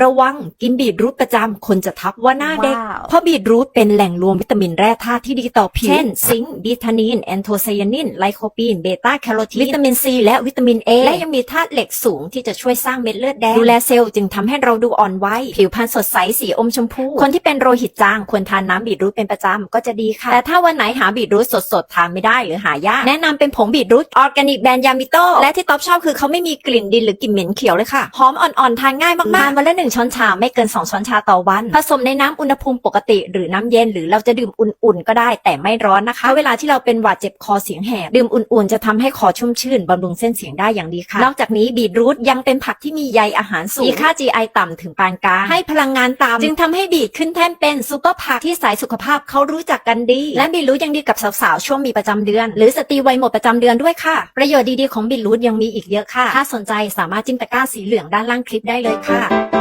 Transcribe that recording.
ระวังกินบีทรูทประจำคนจะทักว่าหน้าเด็ก ว้าว เพราะบีทรูทเป็นแหล่งรวมวิตามินแร่ธาตุที่ดีต่อผิว เช่น ซิงค์บีทานีน แอนโทไซยานิน ไลโคปีน เบต้าแคโรทีน วิตามินซี และวิตามินเอ และยังมีธาตุเหล็กสูงที่จะช่วยสร้างเม็ดเลือดแดง ดูแลเซลล์จึงทำให้เราดูอ่อนวัย ผิวพรรณสดใส สีอมชมพู คนที่เป็นโรหิตจางควรทานน้ำบีทรูทเป็นประจำก็จะดีค่ะ แต่ถ้าวันไหนหาบีทรูทสดๆทานไม่ได้หรือหายาก แนะนำเป็นผงบีทรูทออร์แกนิกแบรนด์ยามิโตและที่ต๊อปชอบคือเขาไม่มีกลิ่นดินหรือ กลิ่นเหม็นเขียวเลยค่ะ หอมอ่อนๆ ทานง่ายมากๆ ทานวันละหนึ่งช้อนชาไม่เกิน 2 ช้อนชาต่อวัน ผสมในน้ำอุณหภูมิปกติ หรือน้ำเย็นหรือเราจะดื่มอุ่นๆก็ได้แต่ไม่ร้อนนะคะ เวลาที่เราเป็นหวัดเจ็บคอเสียงแหบดื่มอุ่นๆจะทำให้คอชุ่มชื่นบำรุงเส้นเสียงได้อย่างดีค่ะ นอกจากนี้บีทรูทยังเป็นผักที่มีใยอาหารสูงมีค่า GI ต่ำถึงปานกลางให้พลังงานต่ำจึงทำให้บีทขึ้นแท่นเป็นซูเปอร์ผักที่สายสุขภาพเขารู้จักกันดี และบีทรูทยังดีกับสาวๆช่วงมีประจำเดือน หรือสตรีวัยหมดประจำเดือนด้วยค่ะ ประโยชน์ดีๆของบีทรูทยังมีอีกเยอะค่ะ ถ้าสนใจสามารถจิ้มตะกร้าสีเหลืองด้านล่างคลิปได้เลยค่ะ